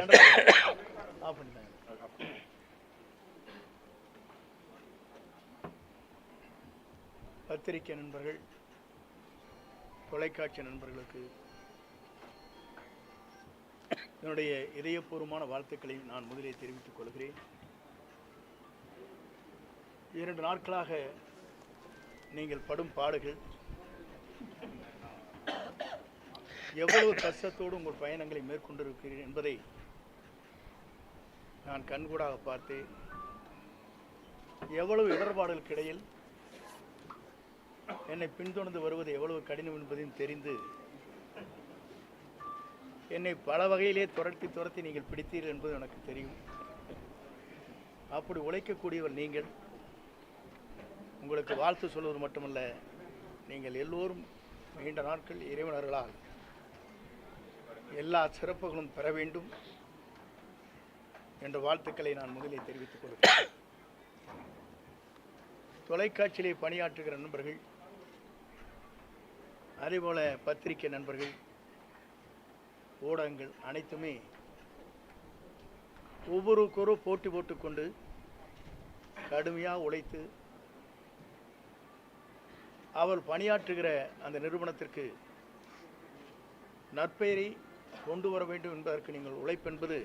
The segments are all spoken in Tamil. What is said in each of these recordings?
ஆஃப் பண்ணிட்டாங்க. பத்திரிகை நண்பர்கள் தொலைக்காட்சி நண்பர்களுக்கு என்னுடைய இதயபூர்வமான வாழ்த்துக்களை நான் முதலில் தெரிவித்துக் கொள்கிறேன். இரண்டு நாட்களாக நீங்கள் படும் பாடுகள் எவ்வளவு கஷ்டத்தோடு உங்கள் பயணங்களை மேற்கொண்டிருக்கிறீர்கள் என்பதை நான் கண்கூடாக பார்த்தேன் எவ்வளவு இடர்பாடுகளுக்கு இடையில் என்னை பின்தொடர்ந்து வருவது எவ்வளவு கடினம் என்பதையும் தெரிந்து என்னை பல வகையிலே துரத்தி துரத்தி நீங்கள் பிடித்தீர்கள் என்பது எனக்கு தெரியும். அப்படி உழைக்கக்கூடியவர் நீங்கள் உங்களுக்கு வாழ்த்து சொல்வது மட்டுமல்ல நீங்கள் எல்லோரும் நீண்ட நாட்கள் இறைவனர்களால் எல்லா சிறப்புகளும் பெற வேண்டும். என்ற வாழ்த்துக்களை நான் முதலில் தெரிவித்துக் கொள்கிறேன். தொலைக்காட்சியிலே பணியாற்றுகிற நண்பர்கள் அதேபோல பத்திரிகை நண்பர்கள் ஊடகங்கள் அனைத்துமே ஒவ்வொருக்கொரு போட்டி போட்டுக்கொண்டு கடுமையாக உழைத்து அவள் பணியாற்றுகிற அந்த நிறுவனத்திற்கு நற்பெயரை கொண்டு வர வேண்டும் என்பதற்கு நீங்கள் உழைப்பென்பது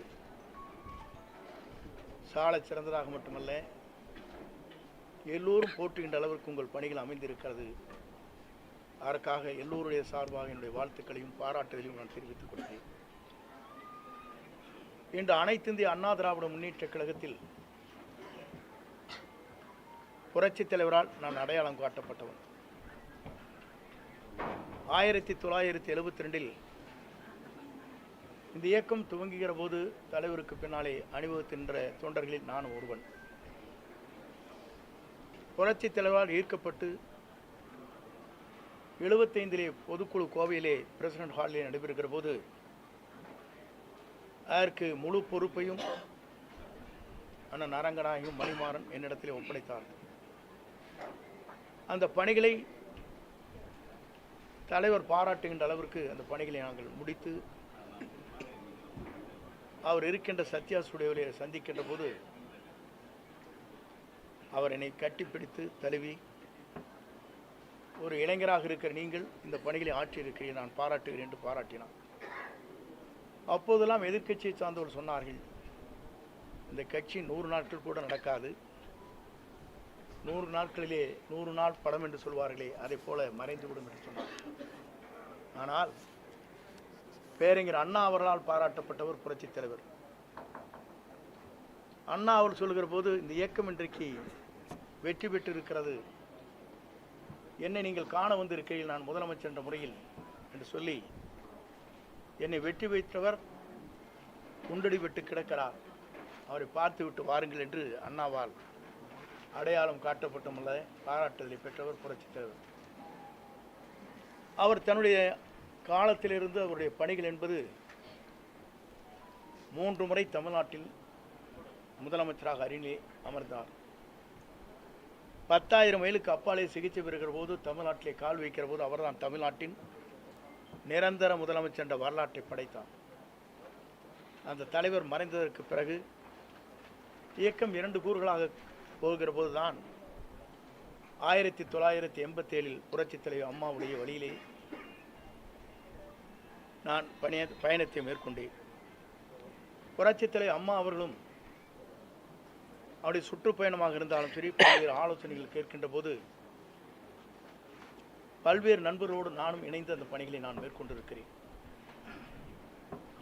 சாலை சிறந்ததாக மட்டுமல்ல எல்லோரும் போற்றுகின்ற அளவிற்கு உங்கள் பணிகள் அமைந்திருக்கிறது. அதற்காக எல்லோருடைய சார்பாக என்னுடைய வாழ்த்துக்களையும் பாராட்டுதலையும் நான் தெரிவித்துக் கொள்கிறேன். இன்று அனைத்து இந்திய அண்ணா திராவிட முன்னேற்ற கழகத்தில் புரட்சித் தலைவரால் நான் அடையாளம் காட்டப்பட்டவன். ஆயிரத்தி தொள்ளாயிரத்தி எழுபத்தி ரெண்டில் இந்த இயக்கம் துவங்குகிற போது தலைவருக்கு பின்னாலே அணிவகுக்கின்ற தொண்டர்களில் நான் ஒருவன். புரட்சித் தலைவரால் ஈர்க்கப்பட்டு எழுபத்தைந்திலே பொதுக்குழு கோவையிலே பிரசிடென்ட் ஹாலிலே நடைபெறுகிற போது அதற்கு முழு பொறுப்பையும் அண்ணன் அரங்கநாயகம் மணிமாறன் என்னிடத்திலே ஒப்படைத்தார். அந்த பணிகளை தலைவர் பாராட்டுகின்ற அளவிற்கு அந்த பணிகளை நாங்கள் முடித்து அவர் இருக்கின்ற சத்யா ஸ்டுடியோவிலே சந்திக்கின்ற போது அவர் என்னை கட்டிப்பிடித்து தழுவி ஒரு இளைஞராக இருக்கிற நீங்கள் இந்த பணிகளை ஆற்றியிருக்கிறீர்கள் நான் பாராட்டுகிறேன் என்று பாராட்டினார். அப்போதெல்லாம் எதிர்க்கட்சியை சார்ந்தவர் சொன்னார்கள் இந்த கட்சி நூறு நாட்கள் கூட நடக்காது. நூறு நாட்களிலே நூறு நாள் படம் என்று சொல்வார்களே அதை போல மறைந்துவிடும் என்று சொன்னார். ஆனால் பேரறிஞர் அண்ணா அவர்களால் பாராட்டப்பட்டவர் புரட்சித் தலைவர். அண்ணா அவர் சொல்கிற போது இந்த இயக்கம் இன்றைக்கு வெற்றி பெற்று இருக்கிறது என்னை நீங்கள் காண வந்திருக்கையில் நான் முதலமைச்சர் என்ற முறையில் என்று சொல்லி என்னை வெற்றி வைத்தவர் குண்டடி விட்டு கிடக்கிறார். அவரை பார்த்து விட்டு வாருங்கள் என்று அண்ணாவால் அடையாளம் காட்டப்பட்டுமுள்ள பாராட்டுதலை பெற்றவர் புரட்சித் தலைவர். அவர் தன்னுடைய காலத்திலிருந்து அவருடைய பணிகள் என்பது மூன்று முறை தமிழ்நாட்டில் முதலமைச்சராக அருகிலே அமர்ந்தார். பத்தாயிரம் மைலுக்கு அப்பாலே சிகிச்சை பெறுகிற போது தமிழ்நாட்டிலே கால் வைக்கிற போது அவர்தான் தமிழ்நாட்டின் நிரந்தர முதலமைச்சர் என்ற வரலாற்றை படைத்தார். அந்த தலைவர் மறைந்ததற்கு பிறகு இயக்கம் இரண்டு கூறுகளாக போகிற போதுதான் ஆயிரத்தி தொள்ளாயிரத்தி எண்பத்தேழில் புரட்சித் தலைவர் அம்மாவுடைய வழியிலே நான் பணிய பயணத்தை மேற்கொண்டேன். புரட்சித்தலை அம்மா அவர்களும் அவருடைய சுற்றுப்பயணமாக இருந்தாலும் சரி பல்வேறு ஆலோசனைகள் கேட்கின்ற போது பல்வேறு நண்பர்களோடு நானும் இணைந்து அந்த பணிகளை நான் மேற்கொண்டிருக்கிறேன்.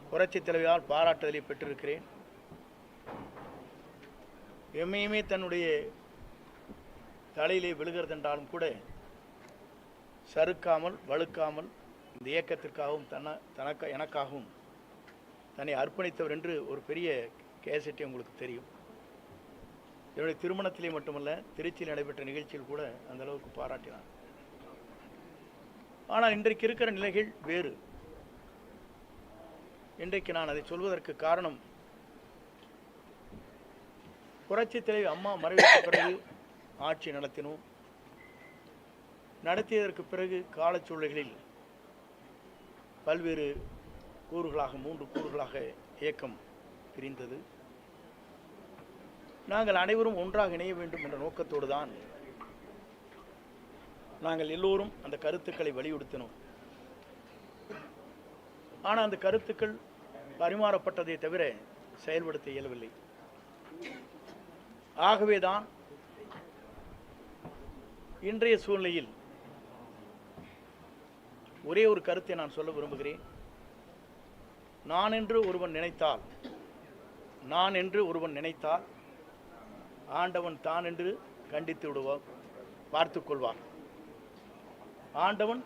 புரட்சித் தலைவியால் பாராட்டுதலை பெற்றிருக்கிறேன். எம்மையுமே தன்னுடைய தலையிலே விழுகிறதென்றாலும் கூட சறுக்காமல் வழுக்காமல் இந்த இயக்கத்திற்காகவும் தன தனக்க எனக்காகவும் தன்னை அர்ப்பணித்தவர் என்று ஒரு பெரிய கேசட்டை உங்களுக்கு தெரியும். என்னுடைய திருமணத்திலே மட்டுமல்ல திருச்சியில் நடைபெற்ற நிகழ்ச்சியில் கூட அந்த அளவுக்கு பாராட்டினார். ஆனால் இன்றைக்கு இருக்கிற நிலைகள் வேறு. இன்றைக்கு நான் அதை சொல்வதற்கு காரணம் புரட்சி தலைவி அம்மா மறைவுக்கு பிறகு ஆட்சி நடத்தினோம். நடத்தியதற்கு பிறகு காலச்சூழல்களில் பல்வேறு கூறுகளாக மூன்று கூறுகளாக இயக்கம் பிரிந்தது. நாங்கள் அனைவரும் ஒன்றாக இணைய வேண்டும் என்ற நோக்கத்தோடு தான் நாங்கள் எல்லோரும் அந்த கருத்துக்களை வலியுறுத்தினோம். ஆனால் அந்த கருத்துக்கள் பரிமாறப்பட்டதை தவிர செயல்படுத்த இயலவில்லை. ஆகவேதான் இன்றைய சூழ்நிலையில் ஒரே ஒரு கருத்தை நான் சொல்ல விரும்புகிறேன். நான் என்று ஒருவன் நினைத்தால் நான் என்று ஒருவன் நினைத்தால் ஆண்டவன் தான் என்று கண்டித்து விடுவான் பார்த்து கொள்வார் ஆண்டவன்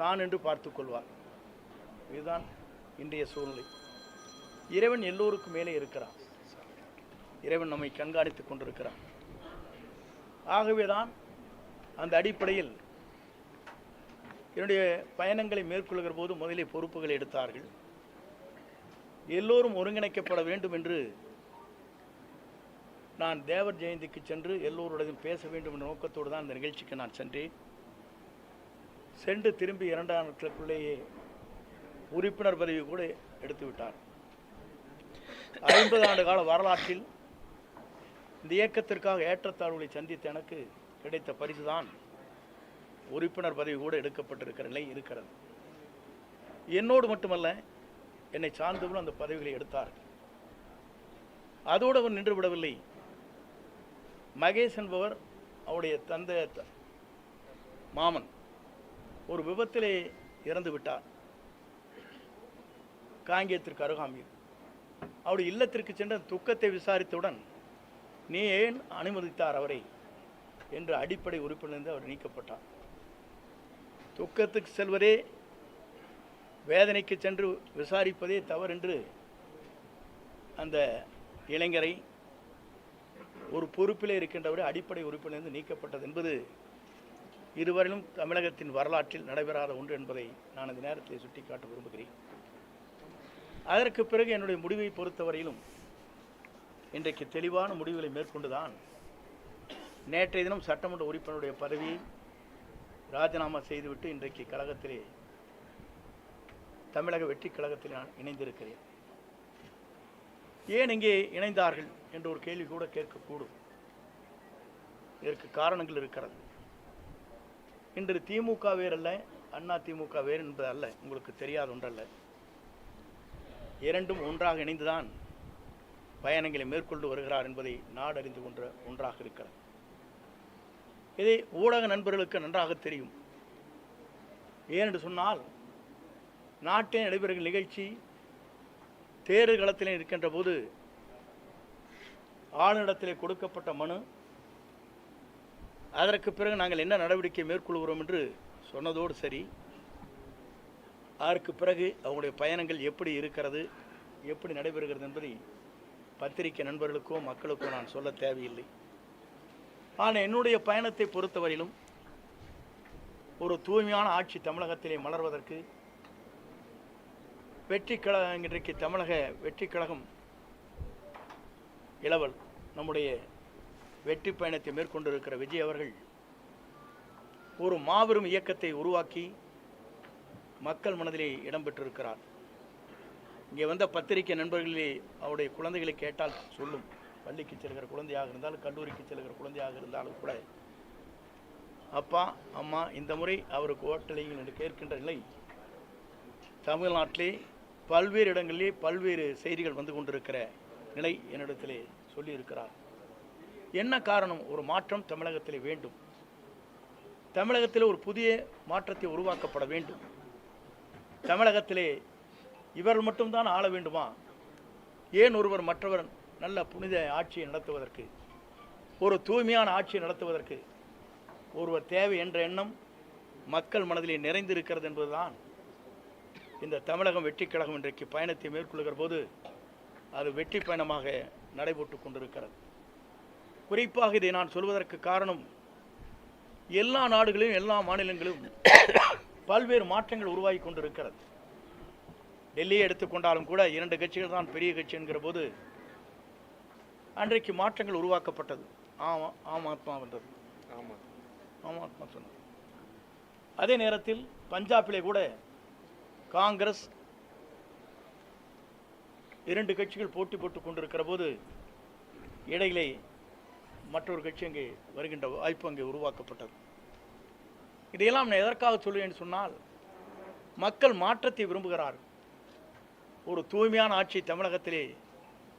தான் என்று பார்த்து கொள்வார். இதுதான் இன்றைய சூழ்நிலை. இறைவன் எல்லோருக்கும் மேலே இருக்கிறான். இறைவன் நம்மை கண்காணித்துக் கொண்டிருக்கிறான். ஆகவேதான் அந்த அடிப்படையில் என்னுடைய பயணங்களை மேற்கொள்கிற போது முதலிலே பொறுப்புகளை எடுத்தார்கள். எல்லோரும் ஒருங்கிணைக்கப்பட வேண்டும் என்று நான் தேவர் ஜெயந்திக்கு சென்று எல்லோருடையும் பேச வேண்டும் என்ற நோக்கத்தோடு தான் இந்த நிகழ்ச்சிக்கு நான் சென்றேன். சென்று திரும்பி இரண்டாம் நாட்களுக்குள்ளேயே உறுப்பினர் பதவி கூட எடுத்து விட்டார். ஐம்பது ஆண்டு கால வரலாற்றில் இந்த இயக்கத்திற்காக ஏற்றத்தாழ்வுகளை சந்தித்த எனக்கு கிடைத்த பரிசுதான். உறுப்பினர் பதவி கூட எடுக்கப்பட்டிருக்கிற நிலை இருக்கிறது. என்னோடு மட்டுமல்ல என்னை சார்ந்தவர்களும் அந்த பதவிகளை எடுத்தார். அதோடு அவர் நின்று விடவில்லை. மகேஷ் என்பவர் அவருடைய தந்தை மாமன் ஒரு விபத்திலே இறந்து விட்டார். காங்கேயத்திற்கு அருகாமையில். அவருடைய இல்லத்திற்கு சென்ற துக்கத்தை விசாரித்தவுடன் நீ ஏன் அனுமதித்தார் அவரை? என்று அடிப்படை உறுப்பிலிருந்து அவர் நீக்கப்பட்டார். துக்கத்துக்கு செல்வதே வேதனைக்கு சென்று விசாரிப்பதே தவறென்று அந்த இளைஞரை ஒரு பொறுப்பிலே இருக்கின்றவரை அடிப்படை உறுப்பிலிருந்து நீக்கப்பட்டது என்பது இதுவரையிலும் தமிழகத்தின் வரலாற்றில் நடைபெறாத ஒன்று என்பதை நான் இந்த நேரத்தில் சுட்டிக்காட்ட விரும்புகிறேன். அதற்கு பிறகு என்னுடைய முடிவை பொறுத்தவரையிலும் இன்றைக்கு தெளிவான முடிவுகளை மேற்கொண்டுதான் நேற்றைய தினம் சட்டமன்ற உறுப்பினருடைய பதவியை ராஜினாமா செய்துவிட்டு இன்றைக்கு கழகத்திலே தமிழக வெற்றி கழகத்தில் நான் இணைந்திருக்கிறேன். ஏன் இங்கே இணைந்தார்கள் என்ற ஒரு கேள்வி கூட கேட்கக்கூடும். இதற்கு காரணங்கள் இருக்கிறது. இன்று திமுக வேறல்ல அண்ணா திமுக வேறு என்பது அல்ல உங்களுக்கு தெரியாத ஒன்றல்ல. இரண்டும் ஒன்றாக இணைந்துதான் பயணங்களை மேற்கொண்டு வருகிறார் என்பதை நாடு அறிந்து கொண்ட ஒன்றாக இருக்கிறது. இதை ஊடக நண்பர்களுக்கு நன்றாக தெரியும். ஏனென்று சொன்னால் நாட்டில் நடைபெறுகிற நிகழ்ச்சி தேர்தல் களத்தில் இருக்கின்ற போது ஆளுநரிடத்திலே கொடுக்கப்பட்ட மனு அதற்கு பிறகு நாங்கள் என்ன நடவடிக்கை மேற்கொள்கிறோம் என்று சொன்னதோடு சரி. அதற்கு பிறகு அவங்களுடைய பயணங்கள் எப்படி இருக்கிறது எப்படி நடைபெறுகிறது என்பதை பத்திரிகை நண்பர்களுக்கோ மக்களுக்கோ நான் சொல்ல தேவையில்லை. ஆனால் என்னுடைய பயணத்தை பொறுத்தவரையிலும் ஒரு தூய்மையான ஆட்சி தமிழகத்திலே மலர்வதற்கு வெற்றி கழகம் இன்றைக்கு தமிழக வெற்றி கழகம் இளவல் நம்முடைய வெற்றி பயணத்தை மேற்கொண்டிருக்கிற விஜய் அவர்கள் ஒரு மாபெரும் இயக்கத்தை உருவாக்கி மக்கள் மனதிலே இடம்பெற்றிருக்கிறார் இங்கே வந்த பத்திரிகை நண்பர்களே அவருடைய குழந்தைகளை கேட்டால் சொல்லும். பள்ளிக்கு செல்கிற குழந்தையாக இருந்தாலும் கல்லூரிக்கு செல்கிற குழந்தையாக இருந்தாலும் கூட அப்பா அம்மா இந்த முறை அவருக்கு ஓட்டளிங்கள் என்று கேட்கின்ற நிலை தமிழ்நாட்டிலே பல்வேறு இடங்களிலே பல்வேறு செய்திகள் வந்து கொண்டிருக்கிற நிலை என்னிடத்திலே சொல்லியிருக்கிறார். என்ன காரணம்? ஒரு மாற்றம் தமிழகத்திலே வேண்டும். தமிழகத்தில் ஒரு புதிய மாற்றத்தை உருவாக்கப்பட வேண்டும். தமிழகத்திலே இவர்கள் மட்டும்தான் ஆள வேண்டுமா? ஏன் ஒருவர் மற்றவர் நல்ல புனித ஆட்சியை நடத்துவதற்கு ஒரு தூய்மையான ஆட்சியை நடத்துவதற்கு ஒருவர் தேவை என்ற எண்ணம் மக்கள் மனதிலே நிறைந்திருக்கிறது என்பதுதான் இந்த தமிழகம் வெற்றி கழகம் இன்றைக்கு பயணத்தை மேற்கொள்கிற போது அது வெற்றி பயணமாக நடைபெற்று கொண்டிருக்கிறது. குறிப்பாக இதை நான் சொல்வதற்கு காரணம் எல்லா நாடுகளிலும் எல்லா மாநிலங்களிலும் பல்வேறு மாற்றங்கள் உருவாகி கொண்டிருக்கிறது. டெல்லியை எடுத்துக்கொண்டாலும் கூட இரண்டு கட்சிகள் தான் பெரிய கட்சி என்கிற போது அன்றைக்கு மாற்றங்கள் உருவாக்கப்பட்டது. ஆமா ஆம் ஆத்மா வந்தது. ஆமாம் ஆம். ஆத்மா சொன்னது. அதே நேரத்தில் பஞ்சாபிலே கூட காங்கிரஸ் இரண்டு கட்சிகள் போட்டி போட்டு கொண்டிருக்கிற போது இடையிலே மற்றொரு கட்சி அங்கே வருகின்ற வாய்ப்பு அங்கே உருவாக்கப்பட்டது. இதையெல்லாம் நான் எதற்காக சொல்லுவேன் சொன்னால் மக்கள் மாற்றத்தை விரும்புகிறார்கள். ஒரு தூய்மையான ஆட்சி தமிழகத்திலே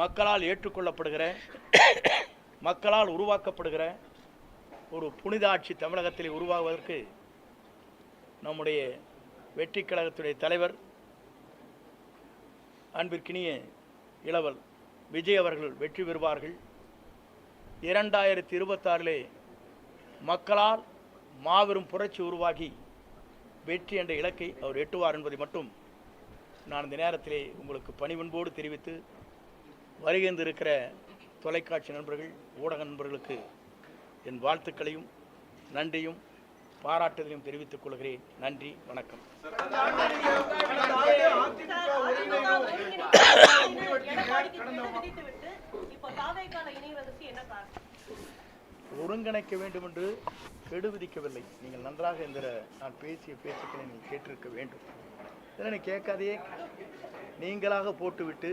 மக்களால் ஏற்றுக்கொள்ளப்படுகிற மக்களால் உருவாக்கப்படுகிற ஒரு புனித ஆட்சி தமிழகத்தில் உருவாகுவதற்கு நம்முடைய வெற்றி கழகத்துடைய தலைவர் அன்பிற்கினிய இளவல் விஜய் அவர்கள் வெற்றி பெறுவார்கள். இரண்டாயிரத்தி இருபத்தாறிலே மக்களால் மாபெரும் புரட்சி உருவாகி வெற்றி என்ற இலக்கை அவர் எட்டுவார் என்பதை மட்டும் நான் இந்த நேரத்திலே உங்களுக்கு பணிவன்போடு தெரிவித்து வருகின்றிருக்கிற தொலைக்காட்சி நண்பர்கள் ஊடக நண்பர்களுக்கு என் வாழ்த்துக்களையும் நன்றியும் பாராட்டுதலையும் தெரிவித்துக் கொள்கிறேன். நன்றி வணக்கம். ஒருங்கிணைக்க வேண்டும் என்று கெடு விதிக்கவில்லை. நீங்கள் நன்றாக இந்த நான் பேசிய பேச்சுக்களை நீங்கள் கேட்டிருக்க வேண்டும். இதனை கேட்காதையே நீங்களாக போட்டுவிட்டு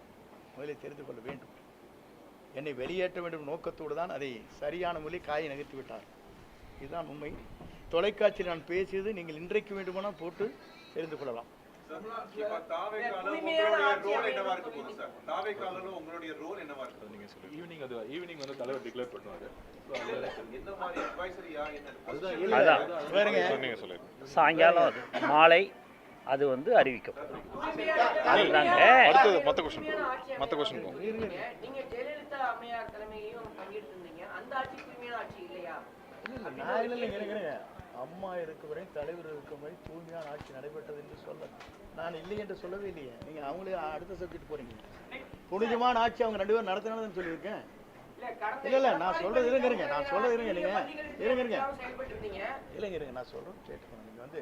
முதலில் தெரிந்து கொள்ள வேண்டும். என்னை வெளியேற்ற வேண்டும் நோக்கத்தோடு தான் அதை சரியான மொழி காயை நகர்த்தி விட்டார். இதுதான் உண்மை. தொலைக்காட்சியில் நான் பேசியது நீங்கள் இன்றைக்கு வேண்டுமானால் போட்டு தெரிந்து கொள்ளலாம். சாயங்காலம் அது மாலை அது வந்து அறிவிக்கப்படும். அதுதாங்க. அடுத்தது மத்த கொஸ்டின் மத்த கொஸ்டின் நீங்க ஜெயலலிதா அம்மையார் தலைமையிலும் பங்கேற்றிருந்தீங்க அந்த ஆட்சி தூய்மையான ஆட்சி இல்லையா? நான் இல்லை இல்லைங்க இருக்கிறேங்க அம்மா இருக்கும் வரை தலைவர் இருக்கும் வரை தூய்மையான ஆட்சி நடைபெற்றது என்று சொல்ல நான் இல்லை என்று சொல்லவே இல்லையே. நீங்கள் அவங்களே அடுத்த சப்ஜெக்ட் போறீங்க. புனிதமான ஆட்சி அவங்க ரெண்டு பேரும் நடத்தினதுன்னு சொல்லியிருக்கேன். இல்ல இல்ல, இல்ல, நான் சொல்றது இருங்க, இருங்க, நான் சொல்றது இருங்க, நீங்க. பள்ளிகளுக்கு இருங்க, இருங்க. இல்லைங்க இருங்க. நான் சொல்கிறேன் கேட்டுக்கோங்க. நீங்கள் வந்து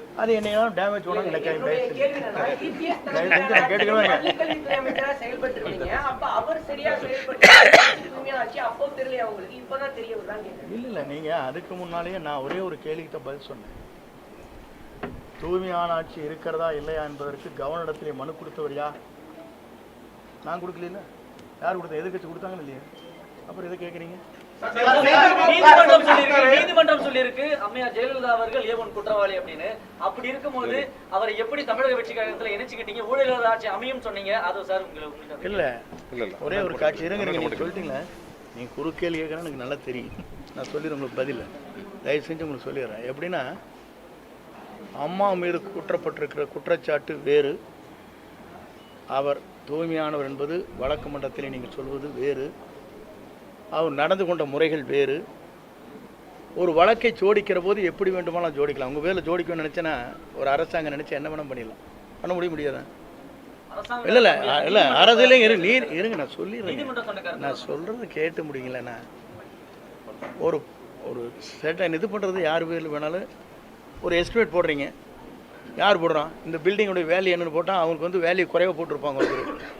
அது என்னையெல்லாம் டேமேஜ் பண்ண நான் கேட்டுக்கவே இல்லை. இல்லை நீங்கள் அதுக்கு முன்னாலேயே நான் ஒரே ஒரு கேள்விக்கு தான் பதில் சொன்னேன். தூய்மையான ஆட்சி இருக்கிறதா இல்லையா என்பதற்கு கவர்னரிடத்திலே மனு கொடுத்தவர் யார்? நான் கொடுக்கல யார் கொடுத்தா எதிர்கட்சி கொடுத்தாங்கன்னு இல்லையா? அப்புறம் எதை கேட்குறீங்க? நீதிமன்றம் சொல்லியிருக்கு நீதிமன்றம் சொல்லியிருக்கு. அம்மையார் ஜெயலலிதா அவர்கள் ஏவன் குற்றவாளி அப்படின்னு. அப்படி இருக்கும்போது அவரை எப்படி தமிழக வெற்றி கழகத்துல இணைச்சுக்கிட்டீங்க? ஊழல் ஆட்சி அமையும் சொன்னீங்க. அது சார் உங்களுக்கு இல்லை. இல்ல இல்ல. ஒரே ஒரு காட்சி. இருங்க நீங்கள் சொல்லிட்டீங்களே? நீங்கள் குறுக்கேள் கேட்குறேன் எனக்கு நல்லா தெரியும். நான் சொல்லிடுறேன் உங்களுக்கு பதில். தயவு செஞ்சு உங்களுக்கு சொல்லிடுறேன். எப்படின்னா அம்மா மீது குற்றப்பட்டிருக்கிற குற்றச்சாட்டு வேறு. அவர் தூய்மையானவர் என்பது வழக்கு மன்றத்தில் நீங்கள் சொல்வது வேறு. அவர் நடந்து கொண்ட முறைகள் வேறு. ஒரு வழக்கை ஜோடிக்கிற போது எப்படி வேண்டுமானாலும் ஜோடிக்கலாம். உங்கள் வேலை ஜோடிக்கணும்னு நினச்சேன்னா ஒரு அரசாங்கம் நினச்சா என்ன வேணால் பண்ணிடலாம். பண்ண முடிய முடியாதா? இல்லை இல்லை இல்லை அரசியலே இரு நீர் இருங்க நான் கருத்து நான் சொல்கிறது கேட்டு முடியுங்களேண்ணா ஒரு ஒரு செட்டை இது பண்ணுறது யார் பேரில் வேணாலும். ஒரு எஸ்டிமேட் போடுறீங்க. யார் போடுறான்? இந்த பில்டிங்கோட வேல்யூ என்னன்னு போட்டால் அவங்களுக்கு வந்து வேல்யூ குறைவாக போட்டிருப்பாங்க ஒருத்தர்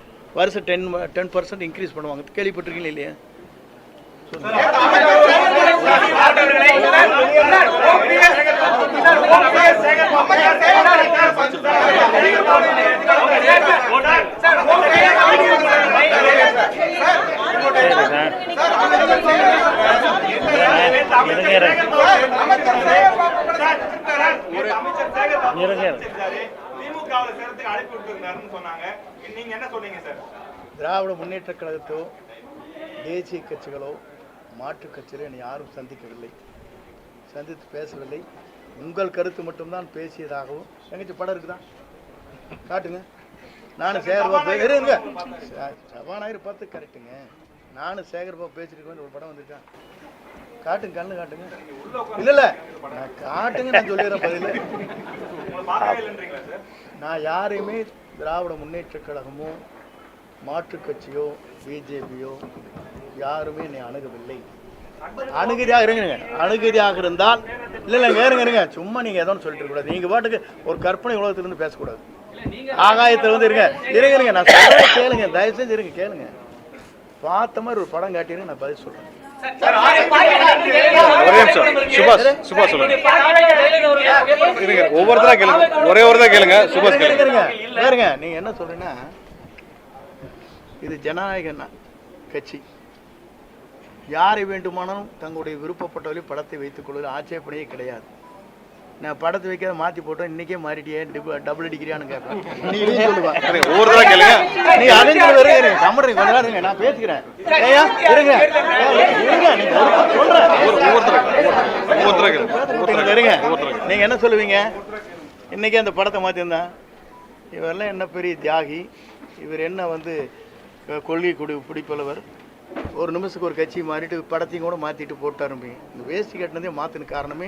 வருஷம் டென் டென் பர்சன்ட் இன்க்ரீஸ் பண்ணுவாங்க. கேள்விப்பட்டிருக்கீங்களா இல்லையா? இருங்க இருங்க இருங்க இருங்க திமுகவில் சேர்த்துக்கு அழைப்பு விட்டுருந்தாருன்னு சொன்னாங்க. நீங்க என்ன சொன்னீங்க சார் திராவிட முன்னேற்றக் கழகத்தோ தேசிய கட்சிகளோ மாற்றுக் கட்சிகளோ என்னை யாரும் சந்திக்கவில்லை. சந்தித்து பேசவில்லை. உங்கள் கருத்து மட்டும்தான் பேசியதாகவும் எங்கச்சி படம் இருக்குதா? காட்டுங்க. நானும் சேகர்பாபு இருங்க. சபாநாயகர் பார்த்து கரெக்டுங்க. நானும் சேகர்பாபு பேசிருக்கேன் ஒரு படம் வந்துருக்கா காட்டுங்க கண்ணு காட்டுங்க. இல்ல இல்ல. நான் காட்டுங்க நான் சொல்லிடுறேன் பதில். நான் யாரையுமே திராவிட முன்னேற்றக் கழகமோ மாற்றுக் கட்சியோ பிஜேபியோ யாருமே என்னை அணுகவில்லை. அணுகிறியாக இருங்க அணுகிறியாக இருந்தால் இல்லை இல்லை இருங்க இருங்க சும்மா நீங்கள் எதோ சொல்லிட்டு கூடாது நீங்கள் பாட்டுக்கு ஒரு கற்பனை உலகத்திலிருந்து பேசக்கூடாது. ஆகாயத்தில் வந்து இருங்க. இருங்க இருங்க நான் சொல்றதை கேளுங்க. தயவு செஞ்சு இருங்க. கேளுங்க. பார்த்த மாதிரி ஒரு படம் காட்டிடுங்க நான் பதில் சொல்கிறேன் ஒரே நிமிஷம். சுபாஷ் சுபாஷ் சொல்லுங்க. இருங்க ஒவ்வொருத்தரா கேளுங்க. ஒரே ஒரு தான் கேளுங்க சுபாஷ் கேளுங்க. இருங்க நீங்க என்ன சொல்றீங்கன்னா இது ஜனநாயக கட்சி. யாரை வேண்டுமானாலும் தங்களுடைய விருப்பப்பட்டவரை படத்தை வைத்துக் கொள்வதில் ஆட்சேபனையே கிடையாது. நான் படத்தை வைக்காத மாத்தி போட்டோம் இன்னைக்கே மாறிட்டியே டபுள் அடிக்கிறியான்னு கேட்பேன். நீ இதையும் சொல்லுவா. கேளுங்க. நீ கொஞ்ச நேரம் இருங்க நான் பேசிக்கிறேன். ஏய்யா, இருங்க. இருங்க நீங்க சொல்றேன் ஒவ்வொருத்தரா ஒவ்வொருத்தரா கேளுங்க. ஒருத்தங்க இருங்க. நீங்க என்ன சொல்லுவீங்க? இன்னைக்கு அந்த படத்தை மாத்திருந்தா? இவரெல்லாம் என்ன பெரிய தியாகி. இவர் என்ன வந்து கொள்கை குடி பிடிப்பளவர் ஒரு நிமிஷத்துக்கு ஒரு கட்சி மாறிட்டு படத்தையும் கூட மாற்றிட்டு போட்டாரும்பி இந்த வேஷ்டி கட்டினதே மாற்றின காரணமே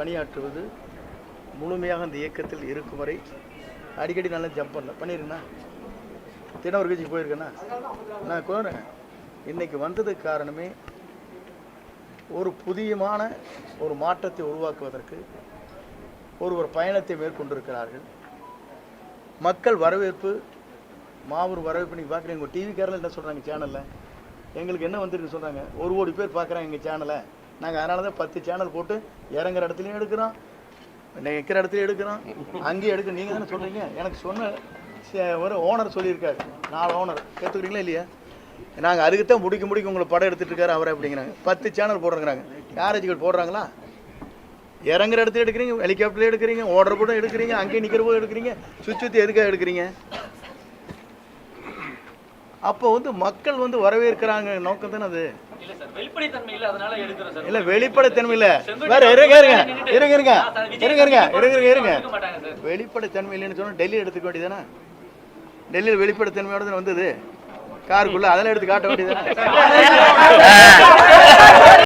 பணியாற்றுவது முழுமையாக அந்த இயக்கத்தில் இருக்கும் வரை அடிக்கடி நல்லா ஜம்ப் பண்ணல பண்ணிருக்கேண்ணா தினம் ஒரு கட்சிக்கு போயிருக்கேண்ணா. நான் கோருறேன் இன்னைக்கு வந்ததுக்கு காரணமே ஒரு புதியமான ஒரு மாற்றத்தை உருவாக்குவதற்கு ஒரு ஒரு பயணத்தை மேற்கொண்டிருக்கிறார்கள். மக்கள் வரவேற்பு மாபெரும் வரவேற்பு நீங்கள் பார்க்குறீங்க உங்கள் டிவிக்காரில் என்ன சொல்கிறாங்க சேனலில் எங்களுக்கு என்ன வந்திருக்கு சொல்கிறாங்க ஒரு கோடி பேர் பார்க்குறாங்க எங்கள் சேனலை நாங்கள் அதனால தான் பத்து சேனல் போட்டு இறங்குற இடத்துலையும் எடுக்கிறோம். நிற்கிற இடத்துலையும் எடுக்கிறோம். அங்கேயும் எடுக்க நீங்கள் தானே சொல்கிறீங்க எனக்கு சொன்ன ஒரு ஓனர் சொல்லியிருக்காரு. நாலு ஓனர் கேட்டுக்கிறீங்களா இல்லையா? நாங்கள் அதுக்கு தான் முடிக்க முடிக்க உங்களை படம் எடுத்துட்டு இருக்காரு அவரை அப்படிங்கிறாங்க. பத்து சேனல் போடுறாங்கிறாங்க. யாராச்சும் போடுறாங்களா? இறங்குற இடத்துல எடுக்கிறீங்க ஹெலிகாப்டர்லேயே எடுக்கிறீங்க ஓடுற போட்டும் எடுக்கிறீங்க அங்கேயே நிற்கிற போது எடுக்கிறீங்க. சுற்றி சுற்றி எதுக்காக எடுக்கிறீங்க? அப்போ வந்து மக்கள் வந்து வரவேற்கிறாங்க நோக்கம் தானே அது? இல்ல சார் வெளிப்படைத்தன்மை இல்ல அதனால எடுக்கிறோம் சார். இல்ல வெளிப்படைத்தன்மை இல்ல வேற இருங்க இருங்க இருங்க இருங்க. இருங்க இருங்க இருங்க இருங்க. எடுக்க மாட்டாங்க சார். வெளிப்படைத்தன்மை இல்லைன்னு சொன்னா டெல்லி எடுத்துக்க வேண்டியதானே டெல்லியில் வெளிப்படைத்தன்மையோட தானே வந்தது? காருக்குள்ள அதெல்லாம் எடுத்து காட்ட வேண்டியதானே